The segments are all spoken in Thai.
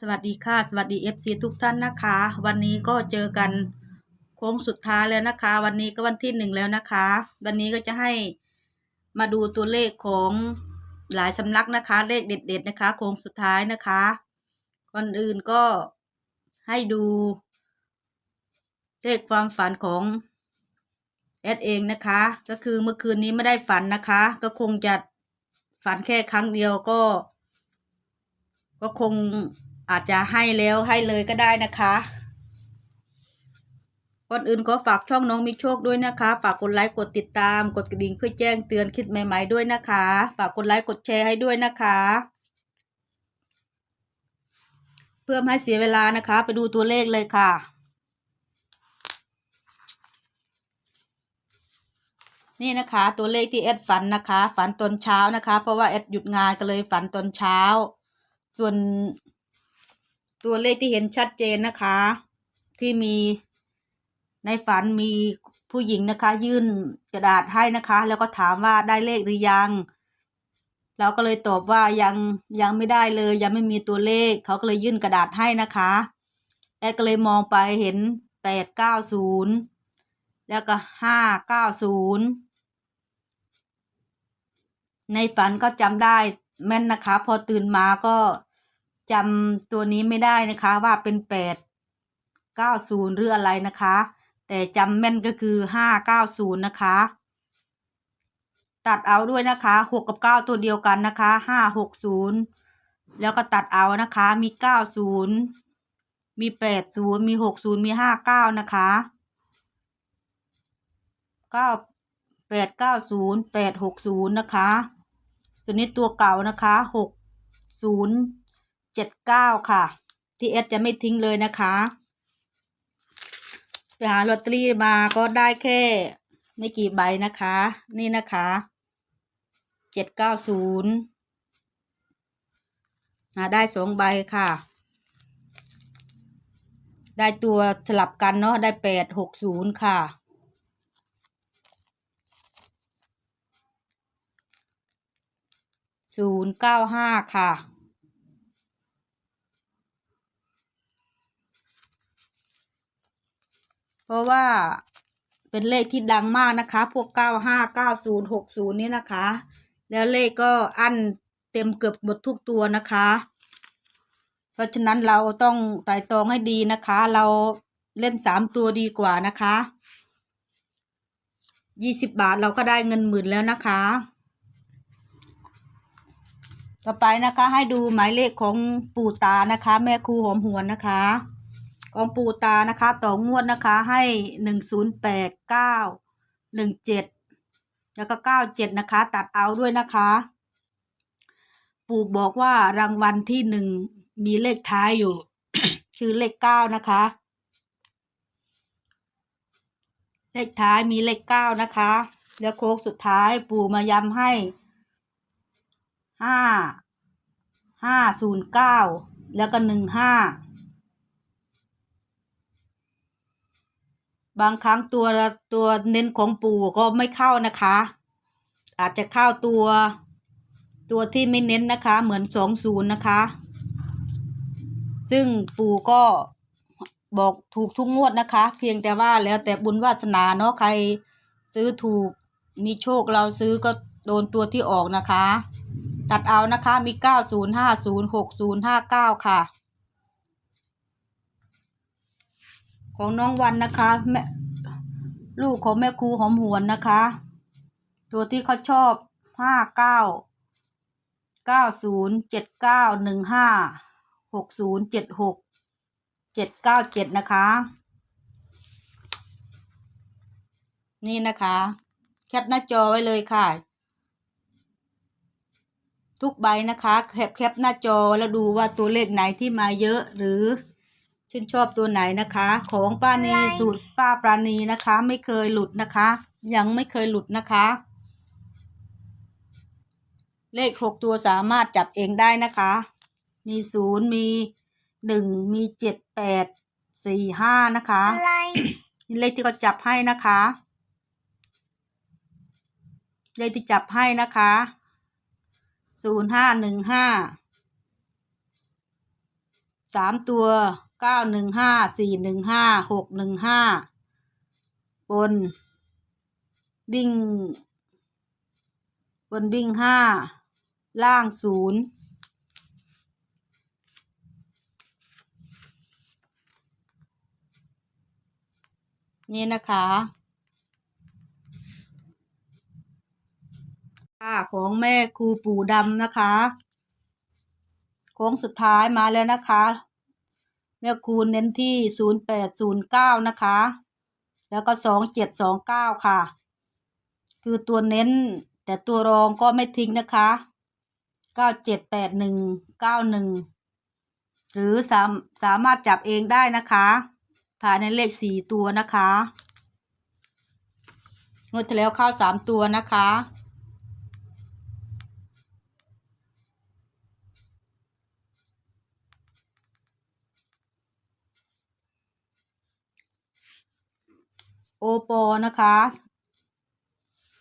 สวัสดีค่ะ สวัสดี FC ทุกท่านนะคะ วันนี้ก็เจอกันโค้งสุดท้ายแล้วนะคะ วันนี้ก็วันที่หนึ่งแล้วนะคะ วันนี้ก็จะให้มาดูตัวเลขของหลายสำนักนะคะ เลขเด็ด ๆ นะคะโค้งสุดท้ายนะคะก่อนอื่นก็ให้ดู เลขความฝันของแอดเองนะคะ ก็คือเมื่อคืนนี้ไม่ได้ฝันนะคะ ก็คงจะฝันแค่ครั้งเดียวก็ ก็คง อาจจะให้แล้วให้เลยก็ได้นะคะก่อนอื่นก็ฝากช่องน้องมีโชคด้วยนะคะ ฝากกดไลค์กดติดตาม กดกระดิ่งเพื่อแจ้งเตือนคลิปใหม่ ๆด้วยนะคะ ฝากกดไลค์กดแชร์ให้ด้วยนะคะ เพื่อไม่ให้เสียเวลานะคะ ไปดูตัวเลขเลยค่ะนี่นะคะ ตัวเลขที่แอดฝันนะคะ ฝันตอนเช้านะคะ เพราะว่าแอดหยุดงานก็เลยฝันตอนเช้า ส่วน ตัวเลขที่เห็นชัดเจนนะคะ ที่มีในฝันมีผู้หญิงนะคะ ยื่นกระดาษให้นะคะ แล้วก็ถามว่าได้เลขหรือยัง เราก็เลยตอบว่ายังยังไม่ได้เลย ยังไม่มีตัวเลข เขาก็เลยยื่นกระดาษให้นะคะแอดก็เลยมองไปเห็นแปดเก้าศูนย์แล้วก็ห้าเก้าศูนย์ในฝันก็จำได้แม่นนะคะ พอตื่นมาก็ จำตัวนี้ไม่ได้นะคะว่าเป็นแปดเก้าศูนย์หรืออะไรนะคะ แต่จำแม่นก็คือห้าเก้าศูนย์นะคะ ตัดเอาด้วยนะคะหกกับเก้าตัวเดียวกันนะคะห้าหกศูนย์แล้วก็ตัดเอานะคะ มีเก้าศูนย์มีแปดศูนย์มีหกศูนย์มีห้าเก้านะคะเก้าแปดเก้าศูนย์แปดหกศูนย์นะคะส่วนนี้ตัวเก่านะคะหกศูนย์ เจ็ดเก้าค่ะ ที่เอสจะไม่ทิ้งเลยนะคะไปหาลอตเตอรี่มาก็ได้แค่ ไม่กี่ใบนะคะ นี่นะคะเจ็ดเก้าศูนย์หาได้สองใบค่ะ ได้ตัวสลับกันเนาะได้แปดหกศูนย์ค่ะศูนย์เก้าห้าค่ะ เพราะว่าเป็นเลขที่ดังมากนะคะ พวกเก้าห้าเก้าศูนย์หกศูนย์นี่นะคะ แล้วเลขก็อันเต็มเกือบหมดทุกตัวนะคะ เพราะฉะนั้นเราต้องไต่ตองให้ดีนะคะ เราเล่นสามตัวดีกว่านะคะยี่สิบบาทเราก็ได้เงินหมื่นแล้วนะคะ ต่อไปนะคะให้ดูหมายเลขของปู่ตานะคะ แม่ครูหอมหวนนะคะ ของปูตานะคะ ต่องวดนะคะให้หนึ่งศูนย์แปดเก้าหนึ่งเจ็ดแล้วก็เก้าเจ็ดนะคะ ตัดเอาด้วยนะคะ ปู่บอกว่ารางวัลที่หนึ่งมีเลขท้ายอยู่ คือเลขเก้านะคะ เลขท้ายมีเลขเก้านะคะ แล้วโค้งสุดท้ายปู่มาย้ำให้ห้าห้าศูนย์เก้าแล้วก็หนึ่งห้า บางครั้งตัวตัวเน้นของปู่ก็ไม่เข้านะคะ อาจจะเข้าตัว ตัวที่ไม่เน้นนะคะ เหมือนสองศูนย์นะคะ ซึ่งปู่ก็บอกถูกทุกงวดนะคะ เพียงแต่ว่าแล้วแต่บุญวาสนาเนาะใครซื้อถูกมีโชคเราซื้อก็โดนตัวที่ออกนะคะ ตัดเอานะคะมีเก้าศูนย์ห้าศูนย์หกศูนย์ห้าเก้าค่ะ ของน้องวันนะคะแม่ลูกของแม่ครูหอมหวนนะคะ ตัวที่เขาชอบห้าเก้าเก้าศูนย์เจ็ดเก้าหนึ่งห้าหกศูนย์เจ็ดหกเจ็ดเก้าเจ็ดนะคะ นี่นะคะ แคปหน้าจอไว้เลยค่ะ ทุกใบนะคะ แคปแคปหน้าจอแล้วดูว่าตัวเลขไหนที่มาเยอะหรือ ชื่นชอบตัวไหนนะคะ ของป้านีสูตรป้าปราณีนะคะ ไม่เคยหลุดนะคะ ยังไม่เคยหลุดนะคะ เลขหกตัวสามารถจับเองได้นะคะ มีศูนย์มีหนึ่งมีเจ็ดแปดสี่ห้านะคะอะไรนี่เลขที่เขาจับให้นะคะ เลขที่จับให้นะคะศูนย์ห้าหนึ่งห้าสามตัว เก้าหนึ่งห้าสี่หนึ่งห้าหกหนึ่งห้าบนวิ่งบนวิ่งห้าล่างศูนย์นี่นะคะค่าของแม่ครูปู่ดำนะคะ โค้งสุดท้ายมาแล้วนะคะ แม่ครูเน้นที่ศูนย์แปดศูนย์เก้านะคะ แล้วก็สองเจ็ดสองเก้าค่ะ คือตัวเน้นแต่ตัวรองก็ไม่ทิ้งนะคะเก้าเจ็ดแปดหนึ่งเก้าหนึ่งหรือสามสามารถจับเองได้นะคะภายในเลขสี่ตัวนะคะงดที่แล้วเข้าสามตัวนะคะ โอปอนะคะ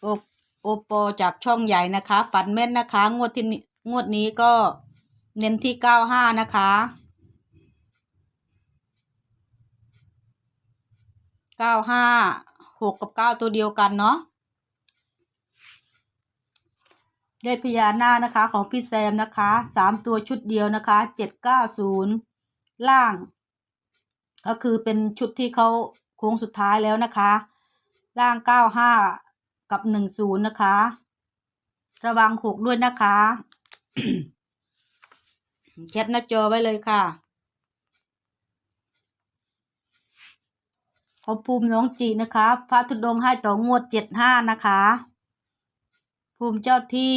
โอโอปอจากช่องใหญ่นะคะ ฝันแม่นนะคะ งวดที่งวดนี้ก็เน้นที่เก้าห้านะคะเก้าห้าหกกับเก้าตัวเดียวกันเนาะได้พญานาคนะคะของพี่แซมนะคะสามตัวชุดเดียวนะคะเจ็ดเก้าศูนย์ล่าง ก็คือเป็นชุดที่เขา ค้งสุดท้ายแล้วนะคะ ล่างเก้าห้ากับหนึ่งศูนย์นะคะ ระวังหกด้วยนะคะแคปหน้าจอไว้เลยค่ะขอภูมิน้องจีนะคะ พระธุดงให้ต่องวดเจ็ดห้านะคะ ภูมิเจ้าที่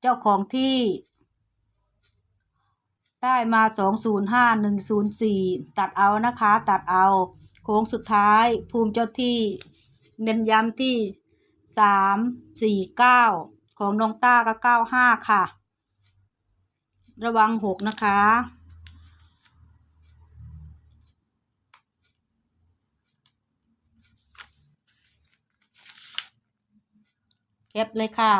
เจ้าของที่ ได้มาสองศูนย์ห้าหนึ่งศูนย์สี่ตัดเอานะคะ ตัดเอา โค้งสุดท้ายภูมิเจ้าที่ เน้นย้ำที่สามสี่เก้าของน้องต้าก็เก้าห้าค่ะ ระวังหกนะคะ เก็บเลยค่ะ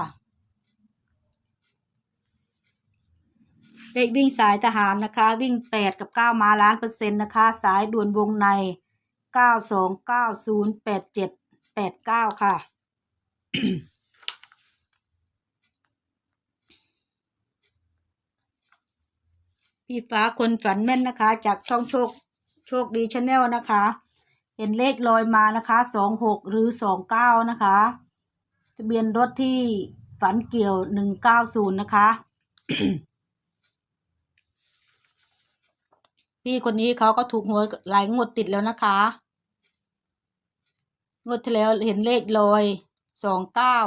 เลขวิ่งสายทหารนะคะ วิ่งแปดกับเก้ามาล้านเปอร์เซ็นต์นะคะ สายด่วนวงใน เก้าสองเก้าศูนย์แปดเจ็ดแปดเก้าค่ะพี่ฟ้าคนฝันแม่นนะคะ จากช่องโชคโชคดีชาแนลนะคะ เห็นเลขลอยมานะคะสองหกหรือสองเก้านะคะทะเบียนรถที่ฝันเกี่ยวหนึ่งเก้าศูนย์นะคะ พี่คนนี้เขาก็ถูกหวยหลายงวดติดแล้วนะคะ งวดที่แล้วเห็นเลขลอยสองเก้า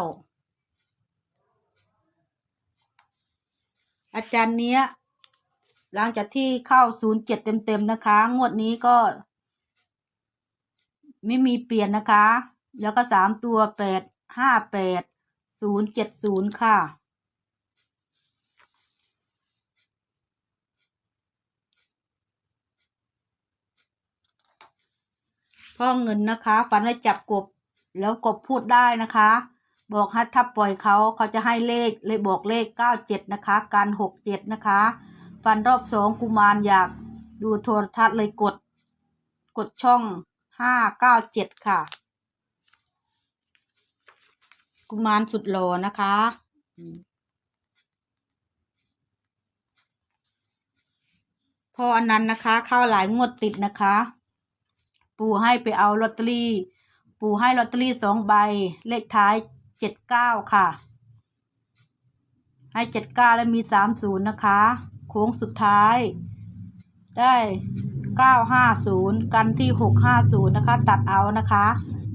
อาจารย์เนี้ย หลังจากที่เข้าศูนย์เจ็ดเต็มๆนะคะ งวดนี้ก็ ไม่มีเปลี่ยนนะคะ แล้วก็สามตัวแปดห้าแปดศูนย์เจ็ดศูนย์ค่ะ พ่อเงินนะคะฝันให้จับกบ แล้วกบพูดได้นะคะ บอกให้ถ้าปล่อยเขาเขาจะให้เลขเลยบอกเลขเก้าเจ็ดนะคะ การหกเจ็ดนะคะฟันรอบสองกุมารอยากดูโทรทัศน์เลยกด กดช่องห้าเก้าเจ็ดค่ะ กุมารสุดหล่อนะคะพออันนั้นนะคะ เข้าหลายงวดติดนะคะ ปู่ให้ไปเอาลอตเตอรี่ ปู่ให้ลอตเตอรี่สองใบ เลขท้ายเจ็ดเก้าค่ะ ให้เจ็ดเก้าแล้วมีสามศูนย์นะคะ โค้งสุดท้าย ได้เก้าห้าศูนย์กันที่หกห้าศูนย์นะคะ ตัดเอานะคะ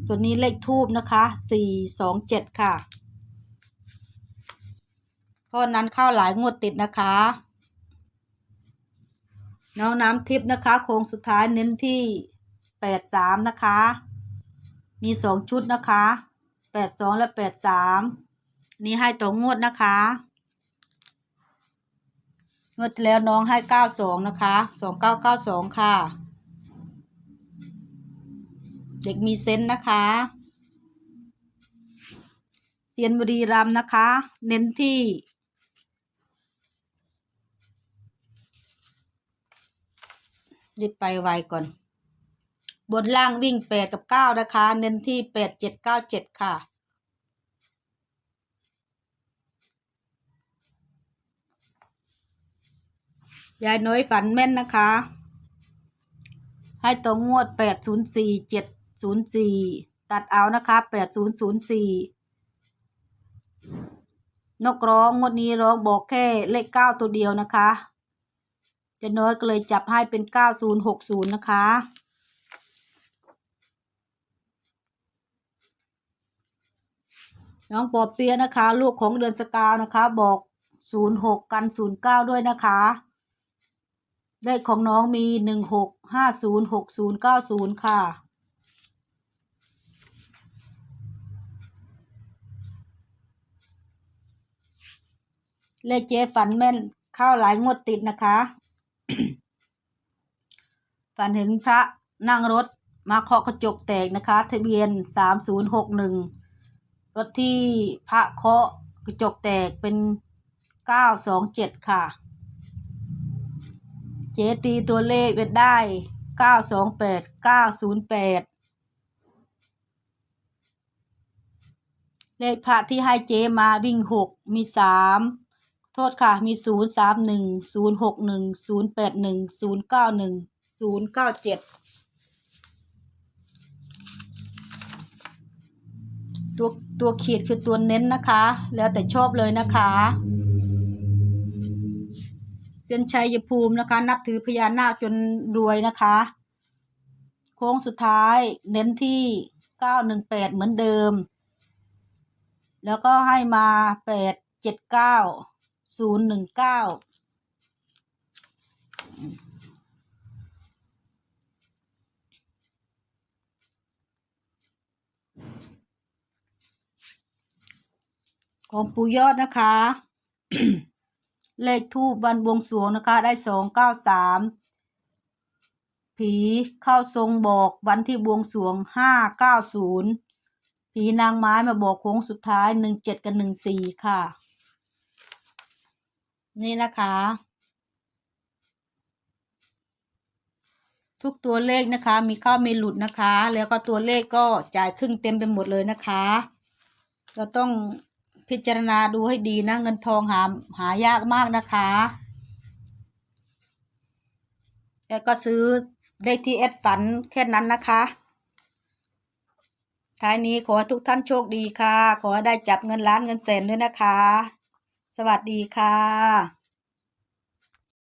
ส่วนนี้เลขทูบนะคะสี่สองเจ็ดค่ะเพราะนั้นเข้าหลายงวดติดนะคะน้องน้ำทิพย์นะคะ โค้งสุดท้ายเน้นที่ แปดสามนะคะ มีสองชุดนะคะแปดสองและแปดสามนี่ให้ต่องวดนะคะงวดแล้วน้องให้เก้าสองนะคะสองเก้าเก้าสองค่ะ เด็กมีเซนส์นะคะเซียนบุรีรัมนะคะ เน้นที่รีบไปไวก่อน บนล่างวิ่งแปดกับเก้านะคะ เน้นที่แปดเจ็ดเก้าเจ็ดค่ะ ยายน้อยฝันแม่นนะคะ ให้ตรงงวดแปดศูนย์สี่เจ็ดศูนย์สี่ตัดเอานะคะแปดศูนย์ศูนย์สี่นกร้องงวดนี้ร้องบอกแค่เลขเก้าตัวเดียวนะคะจะน้อยก็เลยจับให้เป็นเก้าศูนย์หกศูนย์นะคะ น้องปอเปียนะคะ ลูกของเดือนสกาวนะคะ บอกศูนย์หกกันศูนย์เก้าด้วยนะคะเลขของน้องมีหนึ่งหกห้าศูนย์หกศูนย์เก้าศูนย์ค่ะ เลขเจ๊ฝันแม่นเข้าหลายงวดติดนะคะ ฝันเห็นพระนั่งรถมาเคาะกระจกแตกนะคะ ทะเบียนสามศูนย์หกหนึ่ง รถที่พระเคาะกระจกแตกเป็นเก้าสองเจ็ดค่ะ เจตีตัวเลขเป็นได้เก้าสองแปดเก้าศูนย์แปดเลขพระที่ให้เจมาวิ่งหกมีสามโทษค่ะมีศูนย์สามหนึ่งศูนย์หกหนึ่งศูนย์แปดหนึ่งศูนย์เก้าหนึ่งศูนย์เก้าเจ็ด ตัวตัวขีดคือตัวเน้นนะคะ แล้วแต่ชอบเลยนะคะเส้นชัยภูมินะคะ นับถือพญานาคจนรวยนะคะ โค้งสุดท้ายเน้นที่เก้าหนึ่งแปดเหมือนเดิม แล้วก็ให้มาแปดเจ็ดเก้าศูนย์หนึ่งเก้า ของปู่ยอดนะคะ เลขทูบวันบวงสรวงนะคะ ได้สองเก้าสามผีเข้าทรงบอกวันที่บวงสรวงห้าเก้าศูนย์ผีนางไม้มาบอกโค้งสุดท้ายหนึ่งเจ็ดกับหนึ่งสี่ค่ะ นี่นะคะ ทุกตัวเลขนะคะ มีเข้ามีหลุดนะคะ แล้วก็ตัวเลขก็จ่ายครึ่งเต็มไปหมดเลยนะคะ เราต้อง พิจารณาดูให้ดีนะ เงินทองหาหายากมากนะคะแล้วก็ซื้อได้ที่เอสฝันแค่นั้นนะคะ ท้ายนี้ขอให้ทุกท่านโชคดีค่ะ ขอได้จับเงินล้านเงินแสนด้วยนะคะ สวัสดีค่ะ